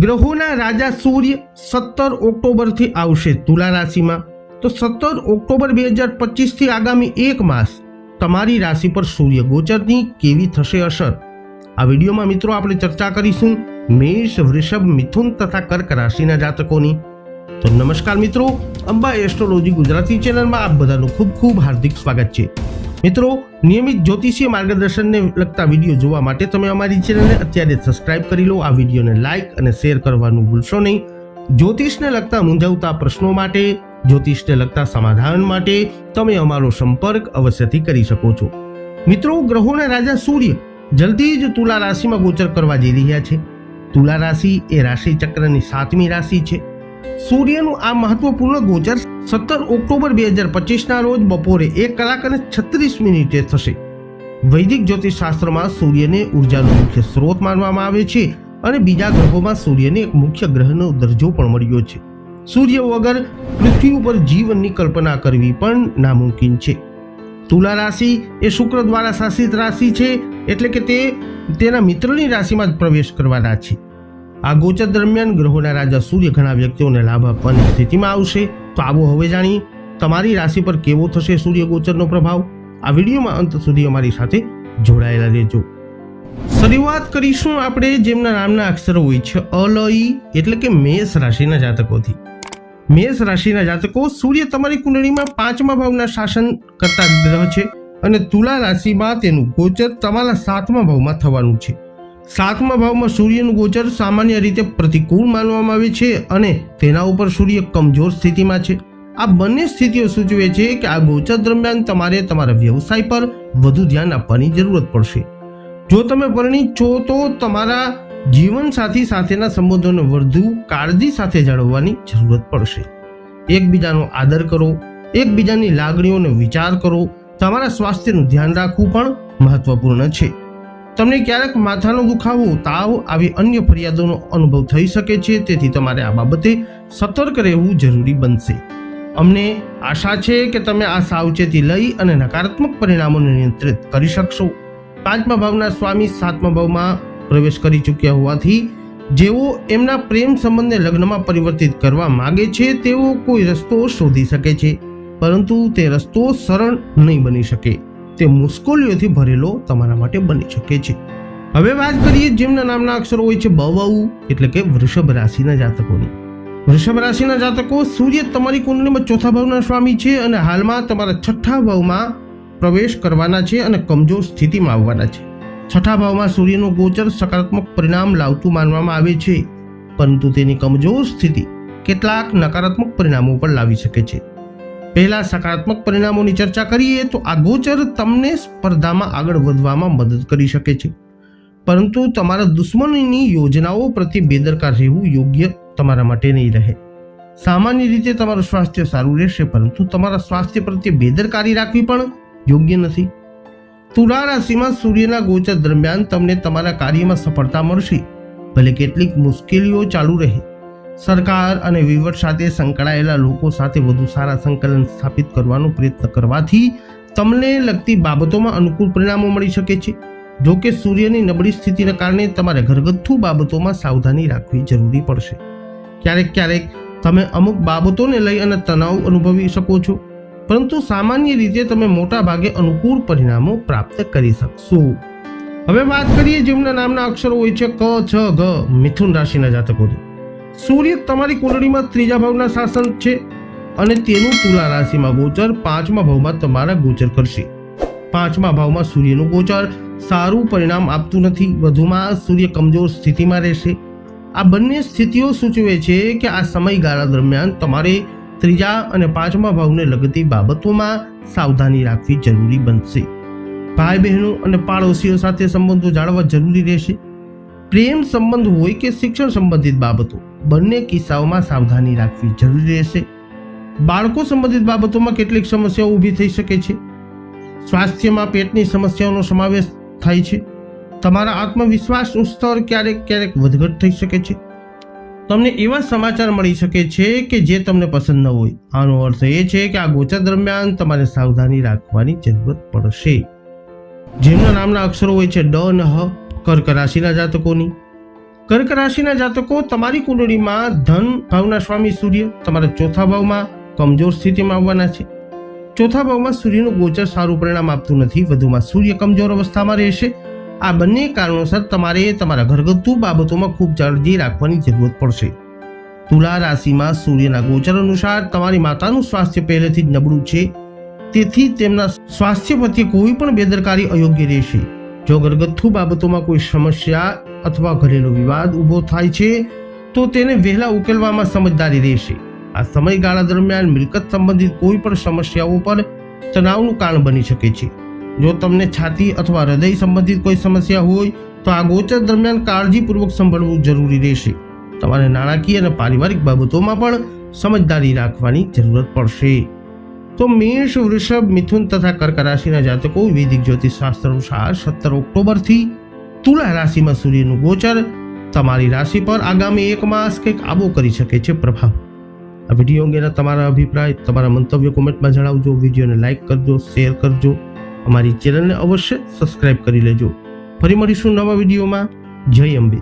ગ્રહોના રાજા સૂર્ય સત્તર ઓક્ટોબરથી આવશે તુલા રાશિમાં. તો સત્તર ઓક્ટોબર બે હજાર પચીસથી આગામી એક માસ તમારી રાશિ પર સૂર્ય ગોચરની કેવી થશે અસર? આ વિડીયોમાં મિત્રો આપણે ચર્ચા કરીશું મેષ, વૃષભ, મિથુન તથા કર્ક રાશિના જાતકોની. તો નમસ્કાર મિત્રો, અંબા એસ્ટ્રોલોજી ગુજરાતી ચેનલમાં આપ બધાનું ખૂબ ખૂબ હાર્દિક સ્વાગત છે. મિત્રો, નિયમિત જ્યોતિષીય માર્ગદર્શનને લગતા વીડિયો જોવા માટે તમે અમારી ચેનલને અત્યારે સબસ્ક્રાઇબ કરી લો. આ વિડીયોને લાઇક અને શેર કરવાનું ભૂલશો નહીં. જ્યોતિષને લગતા મૂંઝવતા પ્રશ્નો માટે, જ્યોતિષને લગતા સમાધાન માટે તમે અમારો સંપર્ક અવશ્યથી કરી શકો છો. મિત્રો, ગ્રહોના રાજા સૂર્ય જલ્દી જ તુલા રાશિમાં ગોચર કરવા જઈ રહ્યા છે. તુલા રાશિ એ રાશિ ચક્રની સાતમી રાશિ છે. સૂર્યનું આ મહત્વપૂર્ણ ગોચર સત્તર ઓક્ટોબર બે હજાર પચીસના રોજ બપોરે એક કલાક અને છત્રીસ મિનિટે થશે. વૈદિક જ્યોતિષ શાસ્ત્રમાં સૂર્યને ઉર્જાનો મુખ્ય સ્ત્રોત માનવામાં આવે છે અને બીજા ગ્રહોમાં સૂર્યને એક મુખ્ય ગ્રહનો દરજ્જો પણ મળ્યો છે. સૂર્ય વગર પૃથ્વી ઉપર જીવનની કલ્પના કરવી પણ નામુમકિન છે. તુલા રાશિ એ શુક્ર દ્વારા શાસિત રાશિ છે, એટલે કે તે તેના મિત્રની રાશિમાં જ પ્રવેશ કરવાના છે. આ ગોચર દરમિયાન ગ્રહોના રાજા સૂર્ય ઘણા વ્યક્તિઓને લાભ આપવાની સ્થિતિમાં આવશે. તો આવો હવે જાણી તમારી રાશિ પર કેવો થશે સૂર્ય ગોચરનો પ્રભાવ? આ વિડીયોમાં અંત સુધી અમારી સાથે જોડાયેલા રહેજો. શરૂઆત કરીશું આપણે જેમના નામના અક્ષરો હોય છે અલઈ એટલે કે મેષ રાશિના જાતકોથી. મેષ રાશિના જાતકો, સૂર્ય તમારી કુંડળીમાં પાંચમા ભાવના શાસન કરતા ગ્રહ છે અને તુલા રાશિમાં તેનું ગોચર તમારા સાતમા ભાવમાં થવાનું છે. સાતમા ભાવમાં સૂર્યનું ગોચર સામાન્ય રીતે પ્રતિકૂળ માનવામાં આવે છે અને તેના ઉપર સૂર્ય કમજોર સ્થિતિમાં છે. આ બંને સ્થિતિઓ સૂચવે છે કે આ ગોચર દરમિયાન તમારે તમારા વ્યવસાય પર વધુ ધ્યાન આપવાની જરૂરત પડશે. જો તમે પરિણીત છો તો તમારા જીવનસાથી સાથેના સંબંધોને વધુ કાળજી સાથે જાળવવાની જરૂરત પડશે. એકબીજાનો આદર કરો, એકબીજાની લાગણીઓનો વિચાર કરો. તમારા સ્વાસ્થ્યનું ધ્યાન રાખવું પણ મહત્વપૂર્ણ છે. તમને ક્યારેક માથાનો દુખાવો, તાવ આવી અન્ય ફરિયાદોનો અનુભવ થઈ શકે છે, તેથી તમારે આ બાબતે સતર્ક રહેવું જરૂરી બનશે. અમને આશા છે કે તમે આ સાવચેતી લઈ અને નકારાત્મક પરિણામોને નિયંત્રિત કરી શકશો. પાંચમા ભાવના સ્વામી સાતમા ભાવમાં પ્રવેશ કરી ચૂક્યા હોવાથી, જેઓ એમના પ્રેમ સંબંધને લગ્નમાં પરિવર્તિત કરવા માગે છે, તેઓ કોઈ રસ્તો શોધી શકે છે, પરંતુ તે રસ્તો સરળ નહીં બની શકે. તે મુશ્કેલીઓથી ભરેલો તમારા માટે બની શકે છે. હવે વાત કરીએ જેમના નામના અક્ષરો હોય છે બવાઉ, એટલે કે વૃષભ રાશિના જાતકોની. વૃષભ રાશિના જાતકો, સૂર્ય તમારી કુંડલીમાં ચોથા ભાવના સ્વામી છે અને હાલમાં તમારા છઠ્ઠા ભાવમાં પ્રવેશ કરવાના છે અને કમજોર સ્થિતિમાં આવવાના છે. છઠ્ઠા ભાવમાં સૂર્યનું ગોચર સકારાત્મક પરિણામ લાવતું માનવામાં આવે છે, પરંતુ તેની કમજોર સ્થિતિ કેટલાક નકારાત્મક પરિણામો પણ લાવી શકે છે. પહેલા સકારાત્મક પરિણામોની ચર્ચા કરીએ તો આ ગોચર તમને સ્પર્ધામાં આગળ વધવામાં મદદ કરી શકે છે. પરંતુ તમારા દુશ્મનીની યોજનાઓ પ્રત્યે બેદરકાર રહેવું યોગ્ય તમારા માટે નહીં રહે. સામાન્ય રીતે તમારું સ્વાસ્થ્ય સારું રહેશે, પરંતુ તમારા સ્વાસ્થ્ય પ્રત્યે બેદરકારી રાખવી પણ યોગ્ય નથી. તુલા રાશિમાં સૂર્યના ગોચર દરમિયાન તમને તમારા કાર્યમાં સફળતા મળશે. ભલે કેટલીક મુશ્કેલીઓ ચાલુ રહે. સરકાર અને વહીવટ સાથે સંકળાયેલા લોકો સાથે વધુ સારા સંકલન સ્થાપિત કરવાનો પ્રયત્ન કરવાથી તમને લગતી બાબતોમાં અનુકૂળ પરિણામો મળી શકે છે. જો કે સૂર્યની નબળી સ્થિતિને કારણે તમારે ઘરગથ્થુ બાબતોમાં સાવધાની રાખવી જરૂરી પડશે. ક્યારેક ક્યારેક તમે અમુક બાબતોને લઈ અને તણાવ અનુભવી શકો છો, પરંતુ સામાન્ય રીતે તમે મોટા ભાગે અનુકૂળ પરિણામો પ્રાપ્ત કરી શકશો. હવે વાત કરીએ જેમના નામના અક્ષરો હોય છે ક, છ ગ મિથુન રાશિના જાતકોની સૂર્ય તમારી કુંડળીમાં ત્રીજા ભાવના શાસન છે અને તેનું તુલા રાશિમાં ગોચર પાંચમા ભાવમાં તમારા ગોચર કરશે. પાંચમા ભાવમાં સૂર્યનું ગોચર સારું પરિણામ આપતું નથી. વધુમાં સૂર્ય કમજોર સ્થિતિમાં રહેશે. આ બંને સ્થિતિઓ સૂચવે છે કે આ સમયગાળા દરમિયાન તમારે ત્રીજા અને પાંચમા ભાવને લગતી બાબતોમાં સાવધાની રાખવી જરૂરી બનશે. ભાઈ બહેનો અને પાડોશીઓ સાથે સંબંધો જાળવવા જરૂરી રહેશે. પ્રેમ સંબંધ હોય કે શિક્ષણ સંબંધિત બાબતો બંને કિસ્સાઓમાં સાવધાની રાખવી જરૂરી રહેશે. બાળકો સંબંધિત બાબતોમાં કેટલીક સમસ્યાઓ ઊભી થઈ શકે છે. સ્વાસ્થ્યમાં પેટની સમસ્યાઓનો સમાવેશ થાય છે. તમારા આત્મવિશ્વાસનું સ્તર ક્યારેક ક્યારેક વધઘટ થઈ શકે છે. તમને એવા સમાચાર મળી શકે છે કે જે તમને પસંદ ન હોય. આનો અર્થ એ છે કે આ ગોચર દરમિયાન તમારે સાવધાની રાખવાની જરૂરત પડશે. જેમના નામના અક્ષરો હોય છે ડ ન હ, કર્ક રાશિના જાતકોની. કર્ક રાશિના જાતકો, તમારી કુંડળીમાં ધન ભાવના સ્વામી સૂર્ય તમારા ચોથા ભાવમાં કમજોર સ્થિતિમાં આવવાના છે. ચોથા ભાવમાં સૂર્યનું ગોચર સારું પરિણામ આપતું નથી, વધુમાં સૂર્ય કમજોર અવસ્થામાં રહેશે. આ બંને કારણોસર તમારે તમારા ઘરગથ્થુ બાબતોમાં ખૂબ કાળજી રાખવાની જરૂરત પડશે. તુલા રાશિમાં સૂર્યના ગોચર અનુસાર તમારી માતાનું સ્વાસ્થ્ય પહેલેથી જ નબળું છે. તેથી તેમના સ્વાસ્થ્ય પ્રત્યે કોઈ પણ બેદરકારી અયોગ્ય રહેશે. જો ઘરગથ્થુ બાબતોમાં કોઈ સમસ્યા અથવા ઘરેલું વિવાદ ઊભો થાય છે, તો તેને વહેલા ઉકેલવામાં સમજદારી રહેશે. આ સમયગાળા દરમિયાન મિલકત સંબંધિત કોઈ પણ સમસ્યાઓ પર તણાવનું કારણ બની શકે છે. જો તમને છાતી અથવા હૃદય સંબંધિત કોઈ સમસ્યા હોય, તો આ ગોચર દરમિયાન કાળજીપૂર્વક સંભાળવું જરૂરી રહેશે. તમારે નાણાકીય અને પારિવારિક બાબતોમાં પણ સમજદારી રાખવાની જરૂરત પડશે. તો મેષ, વૃષભ, મિથુન તથા કર્ક રાશિના જાતકો વૈદિક જ્યોતિષ શાસ્ત્ર અનુસાર સત્તર ઓક્ટોબરથી તુલા રાશિમાં સૂર્યનું ગોચર તમારી રાશિ પર આગામી એક માસ કંઈક આબો કરી શકે છે પ્રભાવ. આ વીડિયો અંગેના તમારા અભિપ્રાય, તમારા મંતવ્ય કોમેન્ટમાં જણાવજો, વિડીયોને લાઇક કરજો, શેર કરજો. અમારી ચેનલને અવશ્ય સબસ્ક્રાઇબ કરી લેજો. ફરી મળીશું નવા વિડીયોમાં. જય અંબે.